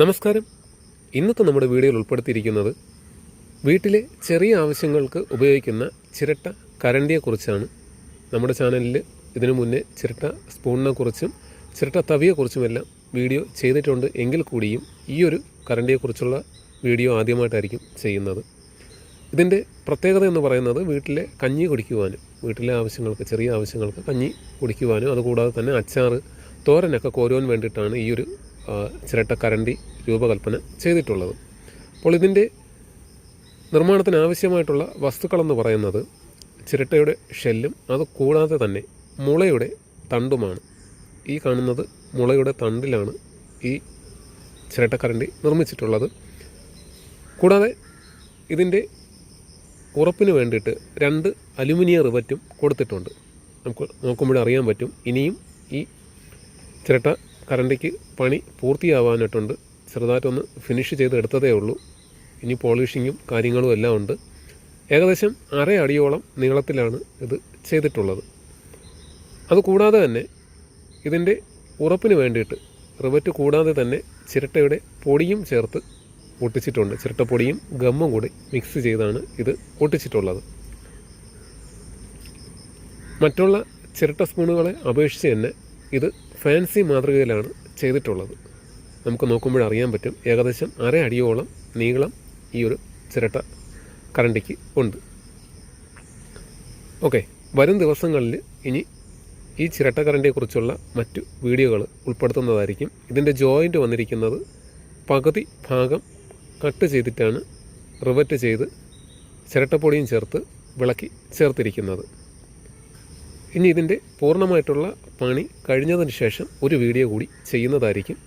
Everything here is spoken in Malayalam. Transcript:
നമസ്കാരം. ഇന്നത്തെ നമ്മുടെ വീഡിയോയിൽ ഉൾപ്പെടുത്തിയിരിക്കുന്നത് വീട്ടിലെ ചെറിയ ആവശ്യങ്ങൾക്ക് ഉപയോഗിക്കുന്ന ചിരട്ട കരണ്ടിയെക്കുറിച്ചാണ്. നമ്മുടെ ചാനലിൽ ഇതിനു മുന്നേ ചിരട്ട സ്പൂണിനെക്കുറിച്ചും ചിരട്ട തവിയെക്കുറിച്ചുമെല്ലാം വീഡിയോ ചെയ്തിട്ടുണ്ട് എങ്കിൽ കൂടിയും ഈ ഒരു കരണ്ടിയെക്കുറിച്ചുള്ള വീഡിയോ ആദ്യമായിട്ടായിരിക്കും ചെയ്യുന്നത്. ഇതിന്റെ പ്രത്യേകത എന്ന് പറയുന്നത് വീട്ടിലെ കഞ്ഞി കുടിക്കുവാനും വീട്ടിലെ ആവശ്യങ്ങൾക്ക് ചെറിയ ആവശ്യങ്ങൾക്ക് കഞ്ഞി കുടിക്കുവാനും അതുകൂടാതെ തന്നെ അച്ചാറ് തോരനൊക്കെ കോരുവാൻ വേണ്ടിയിട്ടാണ് ഈ ഒരു ചിരട്ടക്കരണ്ടി രൂപകൽപ്പന ചെയ്തിട്ടുള്ളത്. അപ്പോൾ ഇതിന്റെ നിർമ്മാണത്തിന് ആവശ്യമായിട്ടുള്ള വസ്തുക്കളെന്ന് പറയുന്നത് ചിരട്ടയുടെ ഷെല്ലും അത് കൂടാതെ തന്നെ മുളയുടെ തണ്ടുമാണ്. ഈ കാണുന്നത് മുളയുടെ തണ്ടിലാണ് ഈ ചിരട്ടക്കരണ്ടി നിർമ്മിച്ചിട്ടുള്ളത്. കൂടാതെ ഇതിന്റെ ഉറപ്പിന് വേണ്ടിയിട്ട് രണ്ട് അലുമിനിയ റിവറ്റും കൊടുത്തിട്ടുണ്ട്. നമുക്ക് നോക്കുമ്പോൾ അറിയാൻ പറ്റും. ഇനിയും ഈ ചിരട്ട കരണ്ടിക്ക് പണി പൂർത്തിയാവാനായിട്ടുണ്ട്. ചെറുതായിട്ടൊന്ന് ഫിനിഷ് ചെയ്ത് എടുത്തതേ ഉള്ളൂ. ഇനി പോളിഷിങ്ങും കാര്യങ്ങളും എല്ലാം ഉണ്ട്. ഏകദേശം അര അടിയോളം നീളത്തിലാണ് ഇത് ചെയ്തിട്ടുള്ളത്. അതുകൂടാതെ തന്നെ ഇതിന്റെ ഉറപ്പിന് വേണ്ടിയിട്ട് റിവറ്റ് കൂടാതെ തന്നെ ചിരട്ടയുടെ പൊടിയും ചേർത്ത് ഒട്ടിച്ചിട്ടുണ്ട് ചിരട്ടപ്പൊടിയും ഗമ്മും കൂടി മിക്സ് ചെയ്താണ് ഇത് ഒട്ടിച്ചിട്ടുള്ളത് മറ്റുള്ള ചിരട്ട സ്പൂണുകളെ അപേക്ഷിച്ച് തന്നെ ഇത് ഫാൻസി മാതൃകയിലാണ് ചെയ്തിട്ടുള്ളത്. നമുക്ക് നോക്കുമ്പോൾ അറിയാൻ പറ്റും ഏകദേശം അര അടിയോളം നീളം ഈ ഒരു ചിരട്ട കരണ്ടിക്ക് ഉണ്ട്. ഓക്കെ വരും ദിവസങ്ങളിൽ ഇനി ഈ ചിരട്ട ചിരട്ടക്കരണ്ടിയെക്കുറിച്ചുള്ള മറ്റു വീഡിയോകൾ ഉൾപ്പെടുത്തുന്നതായിരിക്കും. ഇതിന്റെ ജോയിന്റ് വന്നിരിക്കുന്നത് പകുതി ഭാഗം കട്ട് ചെയ്തിട്ടാണ് റിവറ്റ് ചെയ്ത് ചിരട്ടപ്പൊടിയും ചേർത്ത് വിളക്കി ചേർത്തിരിക്കുന്നത്. ഇനി ഇതിന്റെ പൂർണമായിട്ടുള്ള പണി കഴിഞ്ഞതിന് ശേഷം ഒരു വീഡിയോ കൂടി ചെയ്യുന്നതായിരിക്കും.